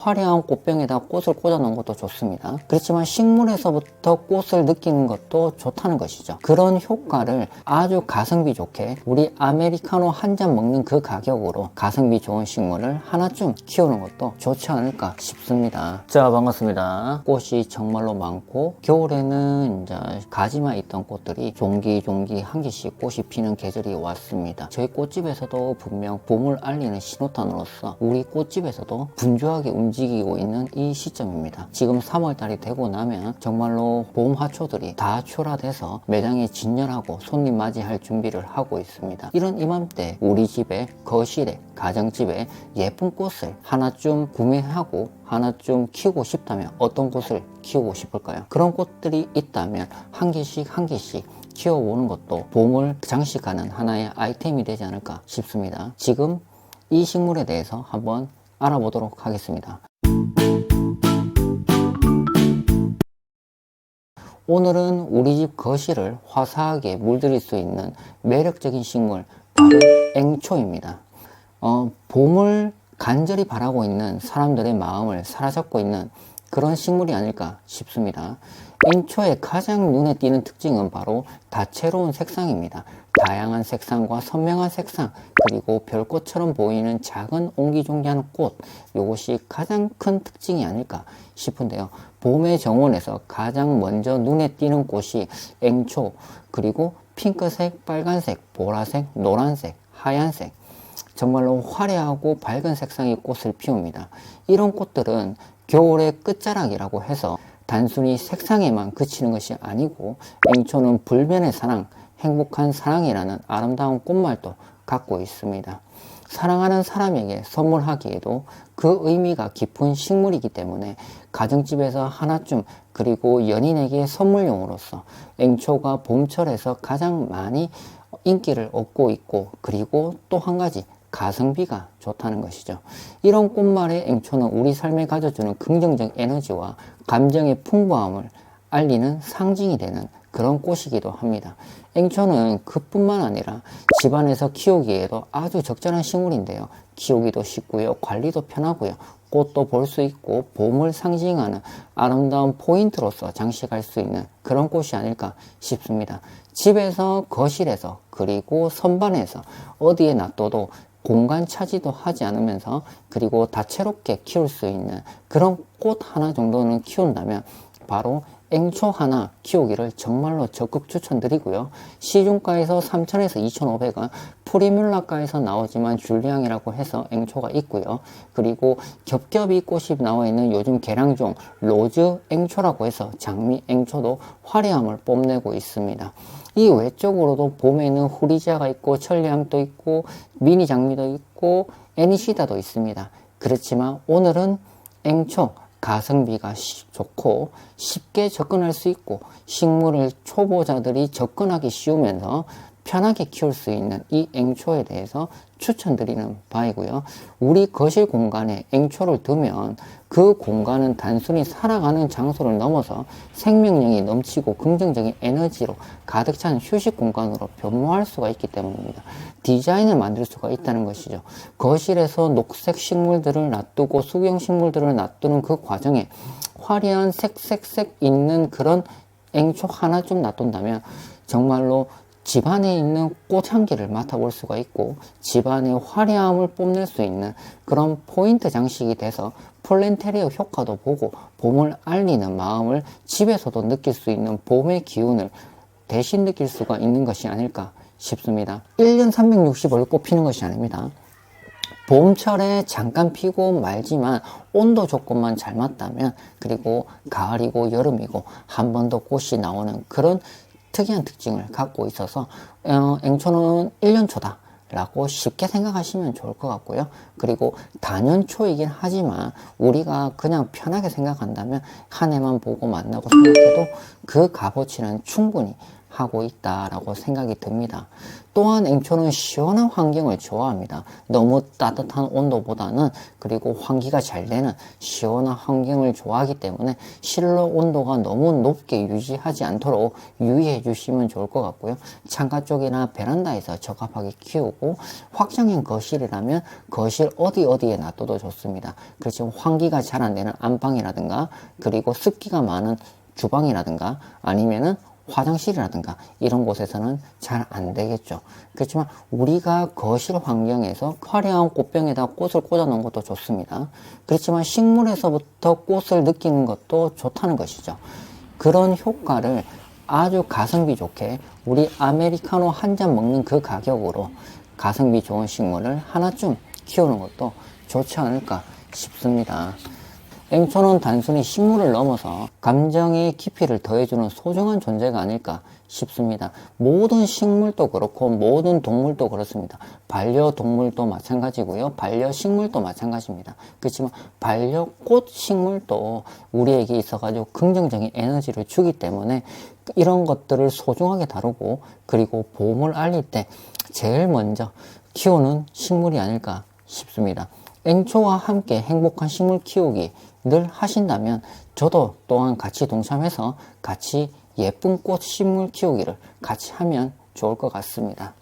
화려한 꽃병에다 꽃을 꽂아 놓은 것도 좋습니다. 그렇지만 식물에서부터 꽃을 느끼는 것도 좋다는 것이죠. 그런 효과를 아주 가성비 좋게 우리 아메리카노 한 잔 먹는 그 가격으로 가성비 좋은 식물을 하나쯤 키우는 것도 좋지 않을까 싶습니다. 자, 반갑습니다. 꽃이 정말로 많고 겨울에는 이제 가지만 있던 꽃들이 종기종기 한 개씩 꽃이 피는 계절이 왔습니다. 저희 꽃집에서도 분명 봄을 알리는 신호탄으로서 우리 꽃집에서도 분주하게 움직이 고 있는 이 시점입니다. 지금 3월달이 되고 나면 정말로 봄 화초들이 다 출하돼서 매장에 진열하고 손님 맞이할 준비를 하고 있습니다. 이런 이맘때 우리 집에 거실에 가정집에 예쁜 꽃을 하나쯤 구매하고 하나쯤 키우고 싶다면 어떤 꽃을 키우고 싶을까요? 그런 꽃들이 있다면 한 개씩 한 개씩 키워보는 것도 봄을 장식하는 하나의 아이템이 되지 않을까 싶습니다. 지금 이 식물에 대해서 한번 알아보도록 하겠습니다. 오늘은 우리 집 거실을 화사하게 물들일 수 있는 매력적인 식물 바로 앵초입니다. 어, 봄을 간절히 바라고 있는 사람들의 마음을 사로잡고 있는 그런 식물이 아닐까 싶습니다. 앵초의 가장 눈에 띄는 특징은 바로 다채로운 색상입니다. 다양한 색상과 선명한 색상, 그리고 별꽃처럼 보이는 작은 옹기종기한 꽃, 이것이 가장 큰 특징이 아닐까 싶은데요. 봄의 정원에서 가장 먼저 눈에 띄는 꽃이 앵초, 그리고 핑크색, 빨간색, 보라색, 노란색, 하얀색, 정말로 화려하고 밝은 색상의 꽃을 피웁니다. 이런 꽃들은 겨울의 끝자락이라고 해서 단순히 색상에만 그치는 것이 아니고 앵초는 불변의 사랑, 행복한 사랑이라는 아름다운 꽃말도 갖고 있습니다. 사랑하는 사람에게 선물하기에도 그 의미가 깊은 식물이기 때문에 가정집에서 하나쯤 그리고 연인에게 선물용으로서 앵초가 봄철에서 가장 많이 인기를 얻고 있고 그리고 또 한 가지 가성비가 좋다는 것이죠. 이런 꽃말의 앵초는 우리 삶에 가져주는 긍정적 에너지와 감정의 풍부함을 알리는 상징이 되는 그런 꽃이기도 합니다. 앵초는 그뿐만 아니라 집안에서 키우기에도 아주 적절한 식물인데요. 키우기도 쉽고요. 관리도 편하고요. 꽃도 볼 수 있고 봄을 상징하는 아름다운 포인트로서 장식할 수 있는 그런 꽃이 아닐까 싶습니다. 집에서, 거실에서, 그리고 선반에서 어디에 놔둬도 공간 차지도 하지 않으면서 그리고 다채롭게 키울 수 있는 그런 꽃 하나 정도는 키운다면 바로 앵초 하나 키우기를 정말로 적극 추천드리고요. 시중가에서 3,000에서 2,500원, 프리뮬라가에서 나오지만 줄리앙이라고 해서 앵초가 있고요. 그리고 겹겹이 꽃이 나와 있는 요즘 개량종 로즈 앵초라고 해서 장미 앵초도 화려함을 뽐내고 있습니다. 이 외적으로도 봄에는 후리지아가 있고 천리향도 있고 미니 장미도 있고 애니시다도 있습니다. 그렇지만 오늘은 앵초 가성비가 시- 좋고 쉽게 접근할 수 있고 식물을 초보자들이 접근하기 쉬우면서 편하게 키울 수 있는 이 앵초에 대해서 추천드리는 바이고요. 우리 거실 공간에 앵초를 두면 그 공간은 단순히 살아가는 장소를 넘어서 생명력이 넘치고 긍정적인 에너지로 가득 찬 휴식 공간으로 변모할 수가 있기 때문입니다. 디자인을 만들 수가 있다는 것이죠. 거실에서 녹색 식물들을 놔두고 수경 식물들을 놔두는 그 과정에 화려한 색색색 있는 그런 앵초 하나 좀 놔둔다면 정말로 집안에 있는 꽃 향기를 맡아볼 수가 있고 집안의 화려함을 뽐낼 수 있는 그런 포인트 장식이 돼서 플랜테리어 효과도 보고 봄을 알리는 마음을 집에서도 느낄 수 있는 봄의 기운을 대신 느낄 수가 있는 것이 아닐까 싶습니다. 1년 365일 꽃 피는 것이 아닙니다. 봄철에 잠깐 피고 말지만 온도 조건만 잘 맞다면 그리고 가을이고 여름이고 한 번 더 꽃이 나오는 그런 특이한 특징을 갖고 있어서 어, 앵초는 1년초다 라고 쉽게 생각하시면 좋을 것 같고요. 그리고 단연초이긴 하지만 우리가 그냥 편하게 생각한다면 한 해만 보고 만나고 생각해도 그 값어치는 충분히 하고 있다라고 생각이 듭니다. 또한 앵초는 시원한 환경을 좋아합니다. 너무 따뜻한 온도보다는 그리고 환기가 잘 되는 시원한 환경을 좋아하기 때문에 실내 온도가 너무 높게 유지하지 않도록 유의해 주시면 좋을 것 같고요. 창가 쪽이나 베란다에서 적합하게 키우고 확장형 거실이라면 거실 어디 어디에 놔둬도 좋습니다. 그렇지만 환기가 잘 안 되는 안방이라든가 그리고 습기가 많은 주방이라든가 아니면은 화장실이라든가 이런 곳에서는 잘 안 되겠죠. 그렇지만 우리가 거실 환경에서 화려한 꽃병에다 꽃을 꽂아 놓은 것도 좋습니다. 그렇지만 식물에서부터 꽃을 느끼는 것도 좋다는 것이죠. 그런 효과를 아주 가성비 좋게 우리 아메리카노 한 잔 먹는 그 가격으로 가성비 좋은 식물을 하나쯤 키우는 것도 좋지 않을까 싶습니다. 앵초는 단순히 식물을 넘어서 감정의 깊이를 더해주는 소중한 존재가 아닐까 싶습니다. 모든 식물도 그렇고 모든 동물도 그렇습니다. 반려동물도 마찬가지고요. 반려식물도 마찬가지입니다. 그렇지만 반려꽃 식물도 우리에게 있어가지고 긍정적인 에너지를 주기 때문에 이런 것들을 소중하게 다루고 그리고 보험을 알릴 때 제일 먼저 키우는 식물이 아닐까 싶습니다. 앵초와 함께 행복한 식물 키우기 늘 하신다면 저도 또한 같이 동참해서 같이 예쁜 꽃 식물 키우기를 같이 하면 좋을 것 같습니다.